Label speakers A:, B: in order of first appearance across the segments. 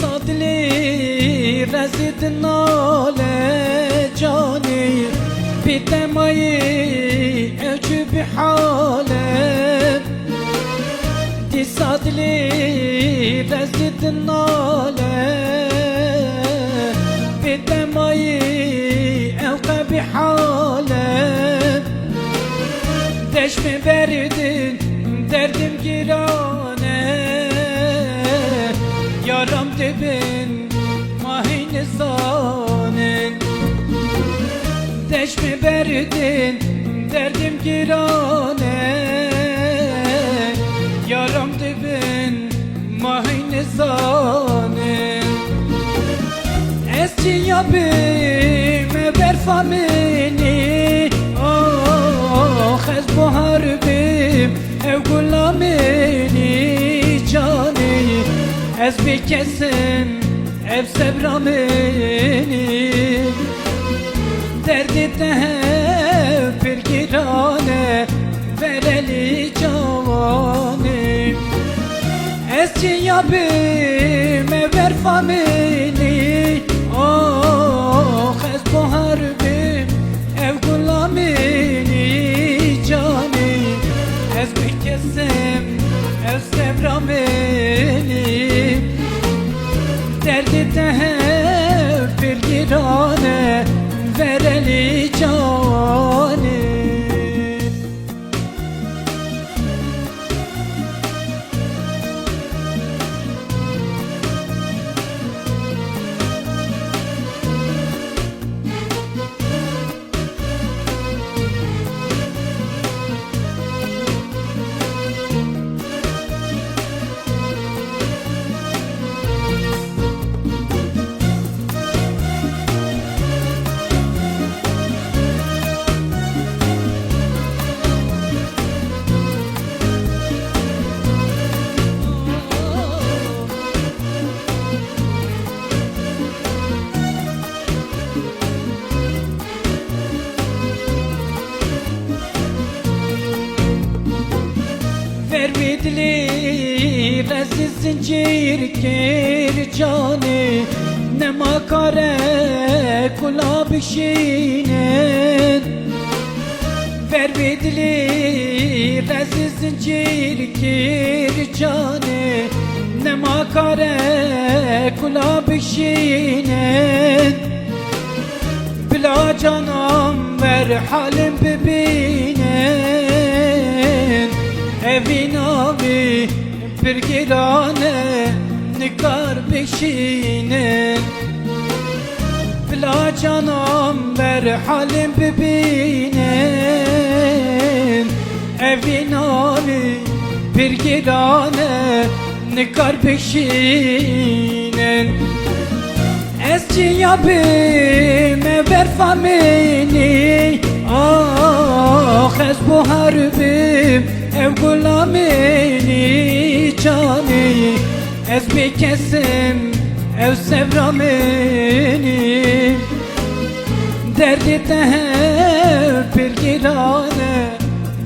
A: صدلي رزد ناله جاني بدمي أعجب حاله دي صدلي رزد ناله بدمي أوقع بحاله Deş mi verdin derdim girane Dibin mahine zanen Deş mi verdin derdim girane Yaram dibin mahine zanen Eski yabime ver famini Oh ez bu harbim ev gulamini cani Ez bir kesim ev sebramini Derdi de bir girane vereli cavani. Eski yabime ver famini Oh ez bu harbim ev gulamini cani. Ez bir kesim ev sevramini Derdi de bir girane vereli cani Vermedili rezil zincir gir cani Ne makare kula bişinin Vermedili rezil zincir gir cani Ne makare kula bişinin Bila canım ver halim bebinin bir girane Nikar beşinin Bila canım ver halim bebinin Evin abi bir girane Nikar beşinin Eski yabime ver famini. Ah ez bu harbim ev gulamini Ez bir kesim ev sevramini Derdi de bir girane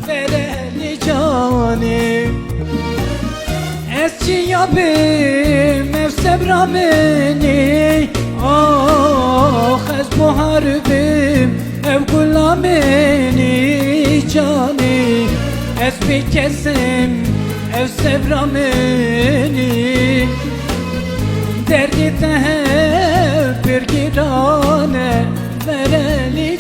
A: vereli cani. Eski yabim ev sebramini Ah ez bu harbim ev gulamini cani. Ez bir kesim ev sebramini Derdi de bir girane vereli